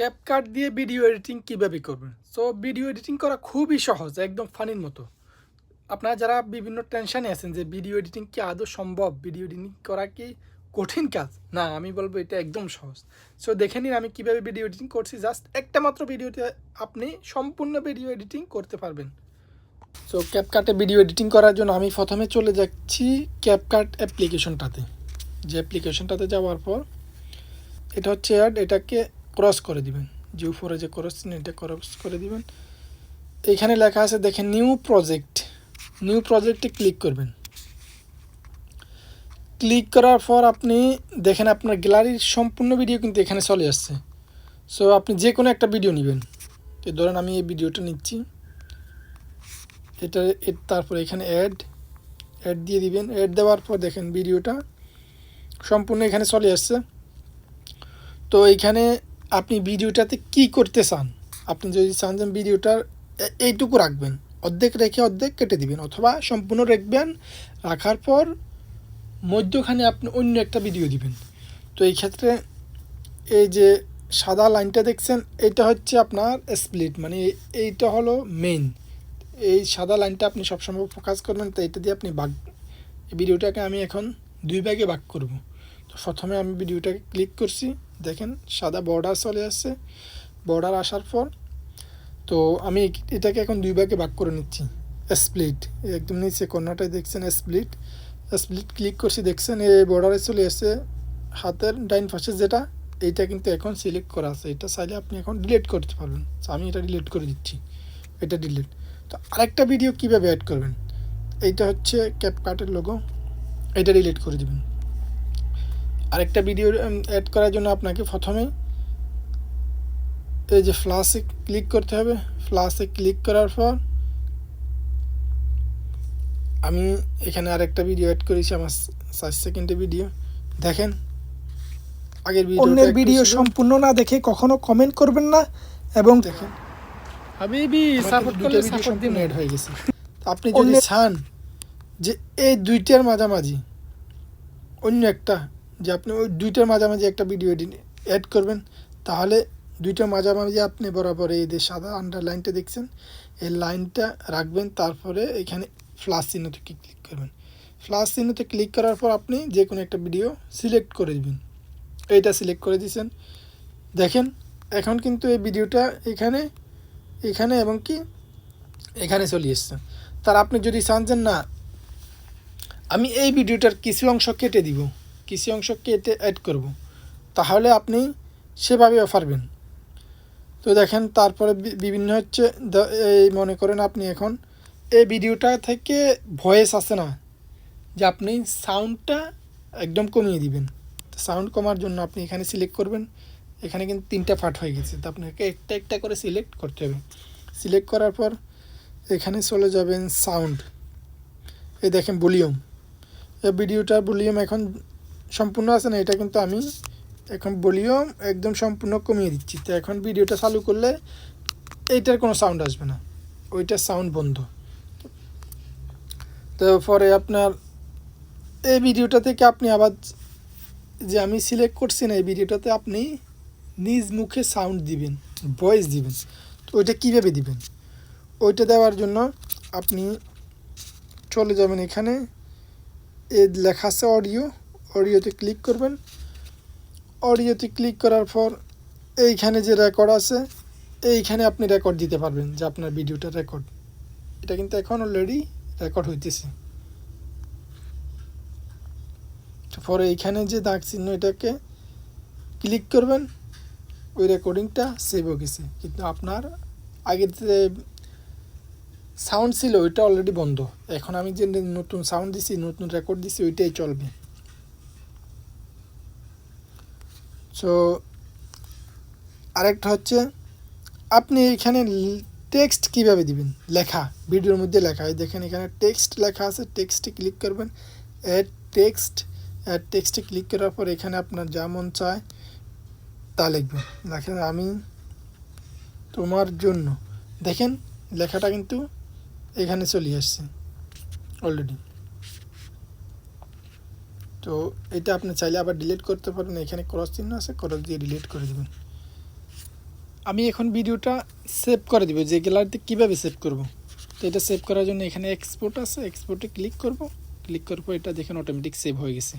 CapCut দিয়ে video editing কীভাবে করবেন? সো ভিডিও এডিটিং করা খুবই সহজ, একদম ফানির মতো। আপনারা যারা বিভিন্ন টেনশানে আছেন যে ভিডিও এডিটিং কি আদৌ সম্ভব? ভিডিও এডিটিং করা কি কঠিন কাজ? না, আমি বলব এটা একদম সহজ। সো দেখে নিন আমি কীভাবে ভিডিও এডিটিং করছি। জাস্ট একটা মাত্র ভিডিওতে আপনি সম্পূর্ণ ভিডিও এডিটিং করতে পারবেন। সো ক্যাপকাটে ভিডিও এডিটিং করার জন্য আমি প্রথমে চলে যাচ্ছি ক্যাপকাট অ্যাপ্লিকেশনটাতে যে অ্যাপ্লিকেশনটাতে যাওয়ার পর, এটা হচ্ছে অ্যাড এটাকে ক্রস করে দিবেন। জিও ফোরে যে ক্রস এটা ক্রস করে দিবেন। এইখানে লেখা আছে, দেখেন নিউ প্রজেক্ট নিউ প্রজেক্টে ক্লিক করবেন। ক্লিক করার পর আপনি দেখেন, আপনার গ্যালারির সম্পূর্ণ ভিডিও কিন্তু এখানে চলে আসছে। সো আপনি যে কোনো একটা ভিডিও নেবেন। তো ধরেন, আমি এই ভিডিওটা নিচ্ছি। এটা তারপর এখানে অ্যাড অ্যাড দিয়ে দিবেন। অ্যাড দেওয়ার পর দেখেন ভিডিওটা সম্পূর্ণ এখানে চলে আসছে। তো এইখানে আপনি ভিডিওটাতে কি করতে চান? আপনি যদি চান যে ভিডিওটার এইটুকু রাখবেন। অর্ধেক রেখে অর্ধেক কেটে দিবেন অথবা সম্পূর্ণ রাখবেন। রাখার পর মধ্যখানে আপনি অন্য একটা ভিডিও দিবেন। তো এই ক্ষেত্রে এই যে সাদা লাইনটা দেখছেন, এটা হচ্ছে আপনার স্প্লিট মানে এই- এইটা হলো মেইন এই সাদা লাইনটা আপনি সবসময় ফোকাস করবেন, তো এটা দিয়ে আপনি ভাগ ভিডিওটাকে আমি এখন দুই ভাগে ভাগ করব। তো প্রথমে আমি ভিডিওটাকে ক্লিক করছি। দেখেন, সাদা বর্ডার চলে আসছে। বর্ডার আসার পর, তো আমি এটাকে এখন দুই ভাগে ভাগ করে নিচ্ছি। স্প্লিট একদম নিচে কর্নারটায় দেখছেন স্প্লিট স্প্লিট ক্লিক করছি, দেখছেন এই বর্ডারে চলে এসেছে হাতের ডাইন পাশে যেটা, এইটা কিন্তু এখন সিলেক্ট করা আছে। এটা চাইলে আপনি এখন ডিলিট করতে পারবেন। আমি এটা ডিলিট করে দিচ্ছি। এটা ডিলিট তো আরেকটা ভিডিও কীভাবে অ্যাড করবেন? এইটা হচ্ছে ক্যাপকাটের লোগো এটা ডিলিট করে দিবেন। আরেকটা ভিডিও অ্যাড করার জন্য আপনাকে প্রথমে এই যে ফ্লাসে ক্লিক করতে হবে। ফ্লাসে ক্লিক করার পর আমি এখানে আরেকটা ভিডিও অ্যাড করেছি আমার সাত সেকেন্ডের ভিডিও দেখেন আগের ভিডিও অন্যের ভিডিও সম্পূর্ণ না দেখে কখনো কমেন্ট করবেন না এবং দেখেন হাবিবি সাপোর্ট করলে সাপোর্ট দিন। সম্পূর্ণ হয়ে গেছে। আপনি যদি চান যে এই দুইটার মাঝামাঝি অন্য একটা যে আপনি ওই দুইটার মাঝামাঝি একটা ভিডিও এডিট অ্যাড করবেন, তাহলে দুইটার মাঝামাঝি আপনি বরাবর এই যে সাদা আন্ডার লাইনটা দেখছেন, এই লাইনটা রাখবেন, তারপরে এখানে ফ্লাশ চিহ্নতে ক্লিক করবেন। ফ্লাশ চিহ্নতে ক্লিক করার পর আপনি যে কোনো একটা ভিডিও সিলেক্ট করে দিবেন। এইটা সিলেক্ট করে দিয়েছেন দেখেন, এখন কিন্তু এই ভিডিওটা এখানে এখানে এবং কি, এখানে চলে এসছে। তার আপনি যদি চান যে না, আমি এই ভিডিওটার কিছু অংশ কেটে দিব। কিছু অংশ কেটে অ্যাড করব। তাহলে আপনি সেভাবেও পারবেন তো দেখেন, তারপরে বিভিন্ন হচ্ছে এই মনে করেন আপনি এখন এই ভিডিওটা থেকে ভয়েস আসে না, যে আপনি সাউন্ডটা একদম কমিয়ে দিবেন। সাউন্ড কমার জন্য আপনি এখানে সিলেক্ট করবেন। এখানে কিন্তু তিনটা পার্ট হয়ে গেছে। তো আপনাকে একটা একটা করে সিলেক্ট করতে হবে। সিলেক্ট করার পর এখানে চলে যাবেন সাউন্ড এই দেখেন ভলিউম ভিডিওটার ভলিউম এখন সম্পূর্ণ আছে না, এটা কিন্তু আমি এখন ভলিউম একদম সম্পূর্ণ কমিয়ে দিচ্ছি। তো এখন ভিডিওটা চালু করলে এইটার কোনো সাউন্ড আসবে না ওইটার সাউন্ড বন্ধ। তো পরে আপনার এই ভিডিওটা থেকে আপনি আবার যে আমি সিলেক্ট করছি না, এই ভিডিওটাতে আপনি নিজ মুখে সাউন্ড দিবেন ভয়েস দিবেন। তো ওইটা কীভাবে দিবেন? ওইটা দেওয়ার জন্য আপনি চলে যাবেন এখানে, এ লেখা আছে অডিও অডিওতে ক্লিক করবেন। অডিওতে ক্লিক করার পর এইখানে যে রেকর্ড আছে, এইখানে আপনি রেকর্ড দিতে পারবেন যে আপনার ভিডিওটা রেকর্ড এটা কিন্তু এখন অলরেডি রেকর্ড হইতেছে। পরে এইখানে যে দাগ চিহ্ন এটাকে ক্লিক করবেন, ওই রেকর্ডিংটা সেভ হয়ে গেছে। কিন্তু আপনার আগের যে সাউন্ড ছিল, ওইটা অলরেডি বন্ধ। এখন আমি যে নতুন সাউন্ড দিছি, নতুন রেকর্ড দিছি, ওইটাই চলবে। সো আরেকটা হচ্ছে, আপনি এখানে টেক্সট কীভাবে দিবেন? লেখা, ভিডিওর মধ্যে লেখা। হয় দেখেন এখানে টেক্সট লেখা আছে টেক্সটে ক্লিক করবেন। অ্যাড টেক্সট অ্যাড টেক্সটে ক্লিক করার পর এখানে আপনার যা মন চায়, তা লিখবেন। দেখেন আমি তোমার জন্য, দেখেন লেখাটা কিন্তু এখানে চলে আসছে অলরেডি তো এটা আপনি চাইলে আবার ডিলিট করতে পারেন, এখানে ক্রস চিহ্ন আছে ক্রস দিয়ে ডিলিট করে দেবেন। আমি এখন ভিডিওটা সেভ করে দিব, যে গ্যালারিতে কীভাবে সেভ করব। তো এটা সেভ করার জন্য এখানে এক্সপোর্ট আছে এক্সপোর্টে ক্লিক করব ক্লিক করার পর এটা দেখেন অটোমেটিক সেভ হয়ে গেছে।